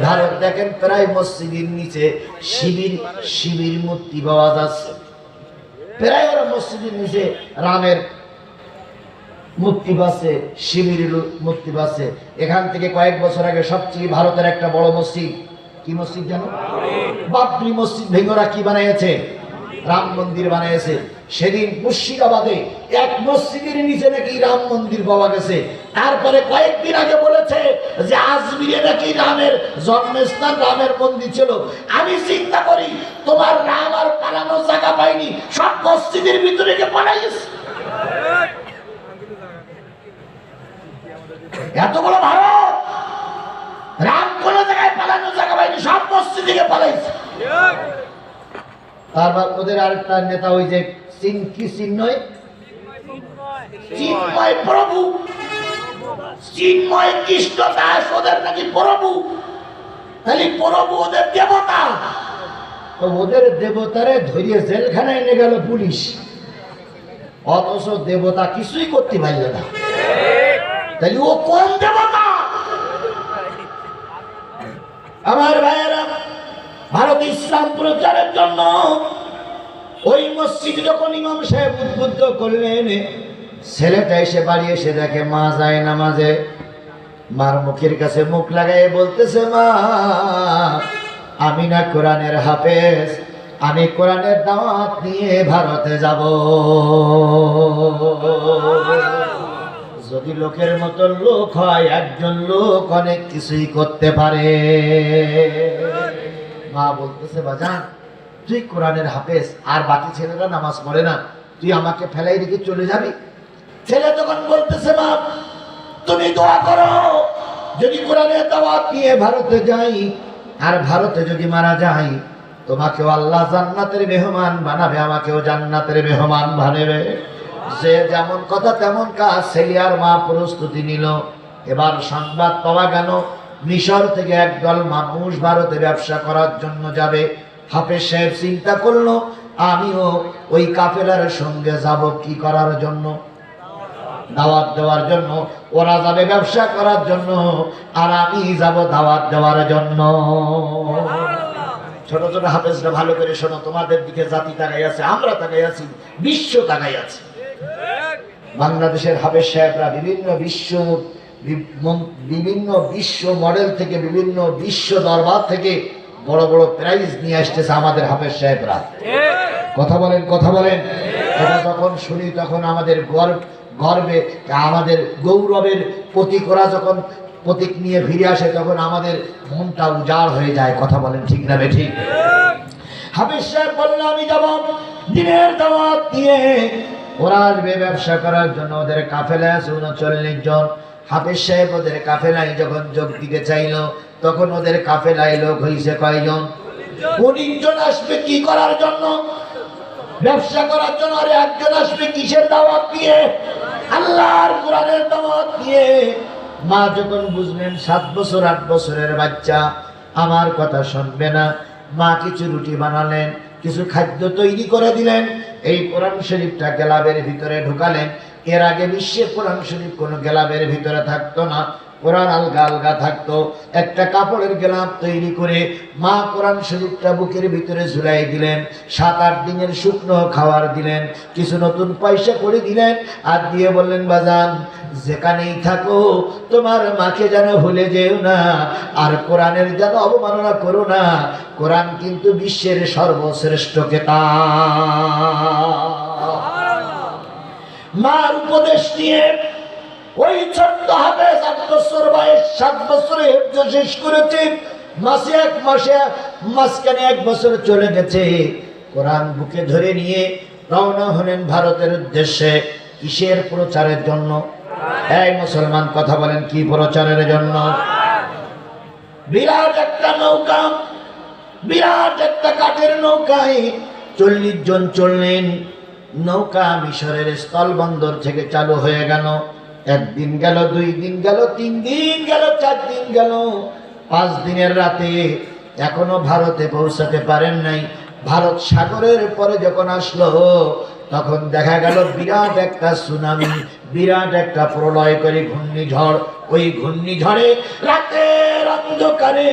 ভারত দেখেন, প্রায় মসজিদের নিচে শিবির শিবির মূর্তি পাওয়া যাচ্ছে। প্রায় ওরা মসজিদের নিচে রামের মূর্তি পাচ্ছে শিবির মূর্তি পাচ্ছে। এখান থেকে কয়েক বছর আগে সবচেয়ে ভারতের একটা বড় মসজিদ। কি মসজিদ জানো? বাবরি মসজিদ ভেঙরা কি বানিয়েছে? রাম মন্দির বানিয়েছে। সেদিন মুর্শিদাবাদে এক মসজিদের নিচে নাকি রাম মন্দির পাওয়া গেছে। তারপরে কয়েকদিন আগে বলেছে যে আজমিরে নাকি রামের জন্মস্থান, রামের মন্দির ছিল। আমি চিন্তা করি, তোমার রাম আর পালানোর জায়গা পাইনি। সব মসজিদের ভিতরে গিয়ে পালাই এত বড় ভারত! রাম কোন জায়গায় পালানোর জায়গা পাইনি, সব মসজিদ পালাইছে তারপর ওদের আরেকটা নেতা ওই যে চিন কি চিহ্নয় চিন্ময় প্রভু। চিন্ময় কৃষ্ণ দাস, ওদের নাকি প্রভু তাহলে প্রভু ওদের দেবতা। ওদের দেবতারে ধরিয়ে জেলখানায় এনে গেল পুলিশ। অথচ দেবতা কিছুই করতে পারল না। তাহলে ও কোন দেবতা? আমার ভাইয়েরা, ভারত ইসলাম প্রচারের জন্য ওই মসজিদ যখন ইমাম সাহেব উদ্বুদ্ধ করলেন ছেলেটা এসে বাড়ি এসে দেখে মা যায় নামাজে। মার মুখের কাছে মুখ লাগাই বলতেছে, মা, আমি না কোরআনের হাফেজ, আমি কোরআনের দাওয়াত নিয়ে ভারতে যাব। যদি লোকের মতো লোক হয়, একজন লোক অনেক কিছুই করতে পারে। মা বলতেছে, বাজান, তুই কোরআনের হাফেজ, আর বাকি ছেলেরা নামাজ পড়ে না। তুই আমাকে ফেলাই রেখে চলে যাবি? ছেলে তখন বলতেছে মা তুমি দোয়া করো। যদি কোরআনের দাওয়াত নিয়ে ভারতে যাই আর ভারতে যদি মারা যাই, তোমাকেও আল্লাহ জান্নাতের মেহমান বানাবে, আমাকেও জান্নাতের মেহমান বানাবে। যে যেমন কথা তেমন কাজ ছেলিয়ার মা প্রস্তুতি নিল। এবার সংবাদ পাওয়া গেল, মিশর থেকে একদল মানুষ ভারতে ব্যবসা করার জন্য যাবে। হাফেজ সাহেব চিন্তা করল, আমিও ওই কাফেলার সঙ্গে যাব কি করার জন্য? দাওয়াত দেওয়ার জন্য ওরা যাবে ব্যবসা করার জন্য আর আমি যাব দাওয়াত দেওয়ার জন্য। ছোট ছোট হাফেজরা ভালো করে শোনো তোমাদের দিকে জাতি তাকাই আছে আমরা তাকাই আছি বিশ্ব তাকাই আছে। বাংলাদেশের হাফেজ সাহেবরা বিভিন্ন বিশ্ব বিভিন্ন বিশ্ব মডেল থেকে বিভিন্ন বিশ্ব দরবার থেকে বড় বড় প্রাইজ নিয়ে আসতেছে আমাদের হাফেজ সাহেবরা। কথা বলেন কথা বলেন। এটা যখন শুনি তখন আমাদের গর্ব গর্বে আমাদের গৌরবের প্রতীক ওরা যখন প্রতীক নিয়ে ফিরে আসে, তখন আমাদের মনটা উজাড় হয়ে যায়। কথা বলেন ঠিক না ঠিক হাফিজ সাহেব বলল, আমি যাব দিনের দাওয়াত দিয়ে। ওরা আসবে ব্যবসা করার জন্য। ওদের কাফেলায় আছে উনচল্লিশ জন। হাফিজ সাহেব ওদের কাফেলায় যখন যোগ দিতে চাইলো, তখন ওদের কাফেলায় লোক হয়েছে কয়জন? উনিশ জন আসবে কি করার জন্য? ব্যবসা করার জন্য আরে একজন আসবে কিসের দাওয়াত দিয়ে? আল্লাহর কোরআনের দাওয়াত দিয়ে মা যখন বুঝলেন সাত বছর, আট বছরের বাচ্চা, আমার কথা শুনবে না। মা কিছু রুটি বানালেন, কিছু খাদ্য তৈরি করে দিলেন, এই কোরআন শরীফটা গেলাবের ভিতরে ঢুকালেন। এর আগে বিশ্বের কোরআন শরীফ কোনো গেলাবের ভিতরে থাকতো না। কোরআন আলগা আলগা থাকতো। একটা কাপড়ের গেলাম তৈরি করে মা কোরআন শরীফটা বুকের ভিতরে ঝুলাই দিলেন সাত আট দিনের শুকনো খাবার দিলেন কিছু নতুন পয়সা করে দিলেন আর দিয়ে বললেন বাজান যেখানেই থাকো তোমার মাকে যেন ভুলে যেও না আর কোরআনের যেন অবমাননা করো না কোরআন কিন্তু বিশ্বের সর্বশ্রেষ্ঠ কেতা। মার উপদেশ নিয়ে ওই ছোট্ট হাতে সাত বছর বয়স, সাত বছরে হেফজ শেষ করেছে। মাসে এক, মাসে মাঝখানে এক বছর চলে গেছে। কোরআন বুকে ধরে নিয়ে রওনা হলেন ভারতের উদ্দেশ্যে। কিসের প্রচারের জন্য? এই মুসলমান, কথা বলেন, কি প্রচারের জন্য? বিরাট একটা নৌকা, বিরাট একটা কাঠের নৌকায় চল্লিশ জন চললেন। নৌকা মিশরের স্থল বন্দর থেকে চালু হয়ে গেল। একদিন গেল, দুই দিন গেল, তিন দিন গেল, চার দিন গেল। পাঁচ দিনের রাতে এখনও ভারতে পৌঁছাতে পারেন নাই। ভারত সাগরের পরে যখন আসলো, তখন দেখা গেল বিরাট একটা সুনামি। বিরাট একটা প্রলয় করে ঘূর্ণিঝড়। ওই ঘূর্ণিঝড়ে রাতের অন্ধকারে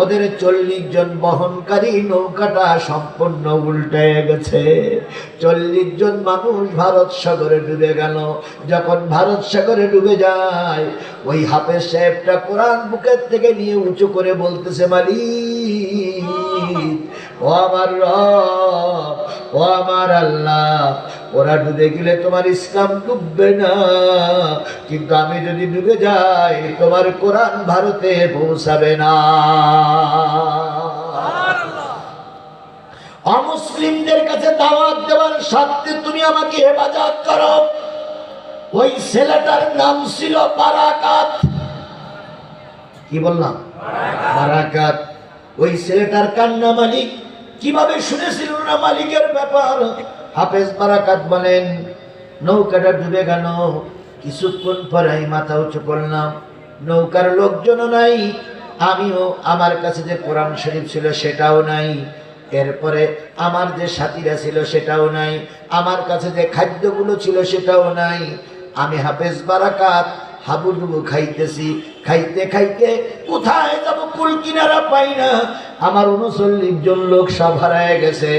ওদের চল্লিশ জন বহনকারী নৌকাটা সম্পূর্ণ উল্টে গেছে। চল্লিশ জন মানুষ ভারত সাগরে ডুবে গেল। যখন ভারত সাগরে ডুবে যায়, ওই হাফেজ সাহেবটা কোরআন বুকের থেকে নিয়ে উঁচু করে বলতেছে, মালিক, ও আমার ও আমার আল্লাহ ওরা ডুবে গেলে তোমার ইসলাম ডুববে না। কিন্তু আমি যদি ডুবে যাই তোমার কোরআন ভারতে পৌঁছাবে না। অমুসলিমদের কাছে দাওয়াত দেওয়ার সাথে তুমি আমাকে হেফাজত করো। ওই ছেলেটার নাম ছিল বারাকাত। কি বললাম? বারাকাত। ওই ছেলেটার কান্না মালিক। কীভাবে শুনেছিল না মালিকের ব্যাপার? হাফেজ বারাকাত বলেন, নৌকাটা ডুবে গেল, কিছুক্ষণ পরে আমি মাথা উঁচু করলাম। নৌকার লোকজনও নাই, আমিও আমার কাছে যে কোরআন শরীফ ছিল সেটাও নাই, এরপরে আমার যে সাথীরা ছিল সেটাও নাই, আমার কাছে যে খাদ্যগুলো ছিল সেটাও নাই। আমি হাফেজ বারাকাত, হাবুডুবু খাইতেছি, খাইতে খাইতে কোথায় যাব কুল কিনারা পাই না। আমার উনচল্লিশ জন লোক সব হারায় গেছে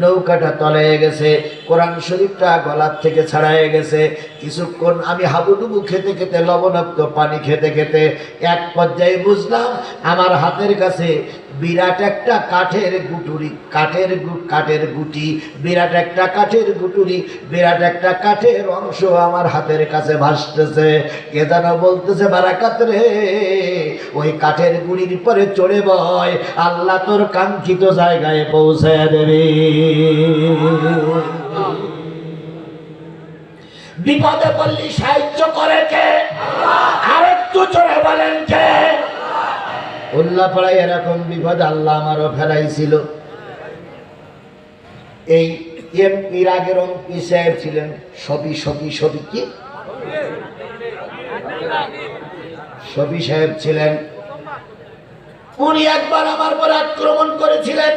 নৌকাটা তলায় গেছে। কোরআন শরীফটা গলার থেকে ছাড়ায় গেছে। কিছুক্ষণ আমি হাবুডুবু খেতে খেতে, লবণাক্ত পানি খেতে খেতে এক পর্যায়ে বুঝলাম, আমার হাতের কাছে বিরাট একটা কাঠের গুটুরি, কাঠের কাঠের গুটি, বিরাট একটা কাঠের গুটুরি, বিরাট একটা কাঠের অংশ আমার হাতের কাছে ভাসতেছে। কে যেন বলতেছে, বারাকাত রে, ওই কাঠের গুড়ির পরে চড়ে বয়, আল্লাহ তোর কাঙ্ক্ষিত জায়গায় পৌঁছে দেবে। বিপদে পড়লি সাহায্য করে কে? আরেকটু চড়ে বলেন কে? উল্লাপাড়ায় এরকম বিপদ আল্লাহ আমারও ফেরাইছিল এই এমপির আগের এমপি সাহেব ছিলেন, সবি সবি সবি কি? সবি সাহেব ছিলেন। উনি একবার আমার পর আক্রমণ করেছিলেন।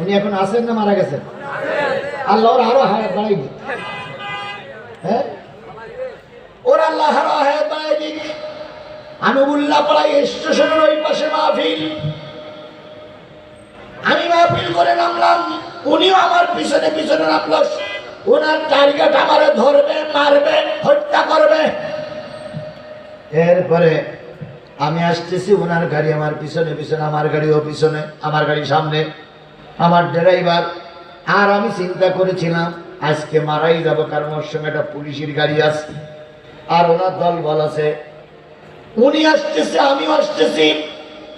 উনি এখন আছেন না মারা গেছেন? আল্লাহ ওর আরও হায়াত বাড়াই দিক হ্যাঁ ওর আল্লাহ আরও হায়াত বাড়াই দিক আমি উল্লাহ পাড়াই স্টেশনের ওই পাশে মাহফিল। আমি মাহফিল করে নামলাম। উনিও আমার পিছনে পিছনে নামল। ওনার টার্গেট আমারে ধরবে, মারবে, হত্যা করবে। এরপরে আমি আসতেছি ওনার গাড়ি আমার পিছনে পিছনে, আমার গাড়িও পিছনে, আমার গাড়ি সামনে। আমার ড্রাইভার। আর আমি চিন্তা করেছিলাম আজকে মারাই যাব, কারণ ওর সঙ্গে একটা পুলিশের গাড়ি আছে। আর ওনার দল বল আছে। উনি আসতেছে, আমিও আসতেছি।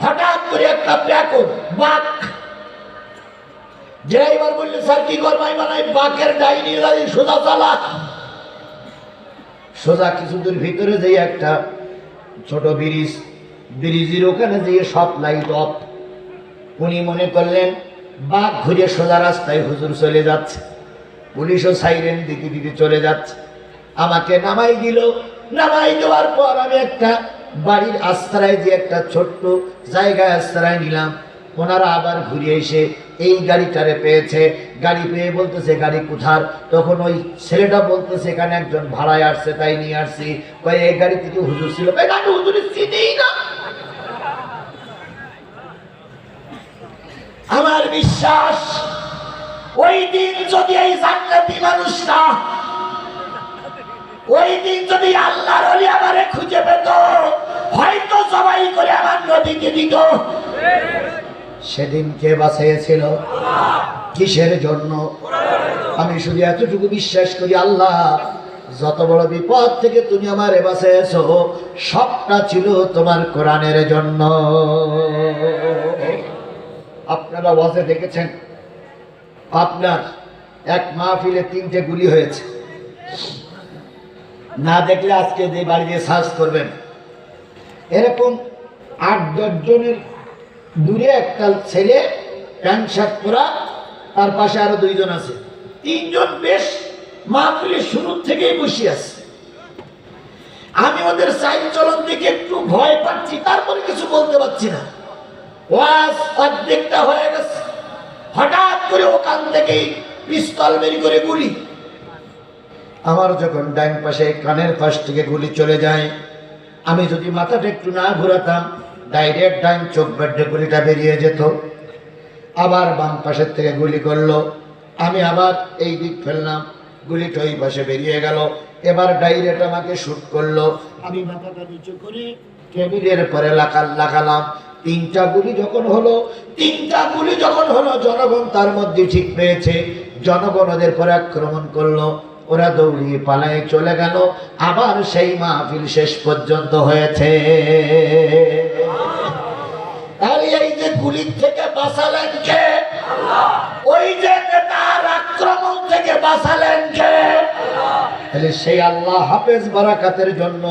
হঠাৎ করে একটা ব্যাকর বাঘ। ড্রাইভার বললে, স্যার, কি করবাই বানাই বাঘের ডাইনি গাড়ি সোজা চালা। সোজা কিছু দূর ভিতরে যেই একটা ছোট ব্রিজ, ব্রিজের ওখানে যেয়ে সব লাইট অফ উনি মনে করলেন, বাঘ ঘুরে সোজা রাস্তায় হুজুর চলে যাচ্ছে। পুলিশও সাইরেন দিকে দিকে চলে যাচ্ছে। আমাকে নামাই দিল। নামাই দেওয়ার পর আমি একটা বাড়ির আশ্রয় যে একটা ছোট্ট জায়গায় আশ্রয় নিলাম। ওনারা আবার ঘুরে এসে এই গাড়িটারে পেয়েছে। গাড়ি পেয়ে বলতেছে, গাড়ি কোথার? তখন ওই ছেলেটা বলতেছে, এখানে একজন ভাড়ায় আসছে, তাই নিয়ে আসছি। কয়, এই গাড়ি থেকে হুজুর ছিল। হুজুরের চিনেই না। আমার বিশ্বাস, ওই দিন যদি ওই যদি আল্লাহর ওলি আমারে খুঁজে পেত, হয়তো সবাই করে আমার নদীকে দিত। সেদিন কে বাঁচিয়েছিল? কিসের জন্য? আমি শুধু এতটুকু বিশ্বাস করি, আল্লাহ, যত বড় বিপদ থেকে তুমি আমার বাঁচিয়েছ, সবটা ছিল তোমার কোরআনের জন্য। আপনারা ওয়াজে দেখেছেন? আপনার এক মাহফিলে তিনটে গুলি হয়েছে। না দেখলে আজকে যে বাড়ি বাড়িতে সার্চ করবেন। এরকম আট, দশ জনের দূরে একটা ছেলে, প্যান্ট শার্ট পরা, তার পাশে আরও দুইজন আছে। তিনজন বেশ মাহফিলের শুরুর থেকেই বসে আছে। আমি ওদের সাইড চলন দেখে একটু ভয় পাচ্ছি, তারপরে কিছু বলতে পারছি না। ওয়াজ অর্ধেকটা হয়ে গেছে। হঠাৎ করে ওখান থেকেই পিস্তল বেরি করে গুলি। আমার যখন ডাইন পাশে কানের পাশ থেকে গুলি চলে যায়, আমি যদি মাথাটা একটু না ঘুরাতাম ডাইরেক্ট ডাইন চোখ বেডে গুলিটা বেরিয়ে যেত। আবার বাম পাশের থেকে গুলি করল। আমি আবার এই দিক ফেললাম, গুলিটা ওই পাশে বেরিয়ে গেল। এবার ডাইরেক্ট আমাকে শ্যুট করল। আমি মাথাটা নিচু করে টেবিলের পরে লাগাল লাগালাম। তিনটা গুলি যখন হলো, তিনটা গুলি যখন হলো, জনগণ তার মধ্যে ঠিক পেয়েছে। জনগণ ওদের পরে আক্রমণ করল। ওরা দৌড়িয়ে পালায় চলে গেল। আবার সেই মাহফিল শেষ পর্যন্ত হয়েছে। সেই আল্লাহ হাফেজ বারাকাতের জন্য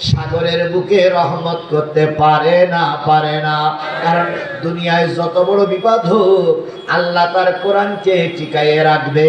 সাগরের বুকে রহমত করতে পারে না পারে না। কারণ দুনিয়ায় যত বড় বিপদ হোক, আল্লাহ তার কোরআনকে টিকাইয়ে রাখবে।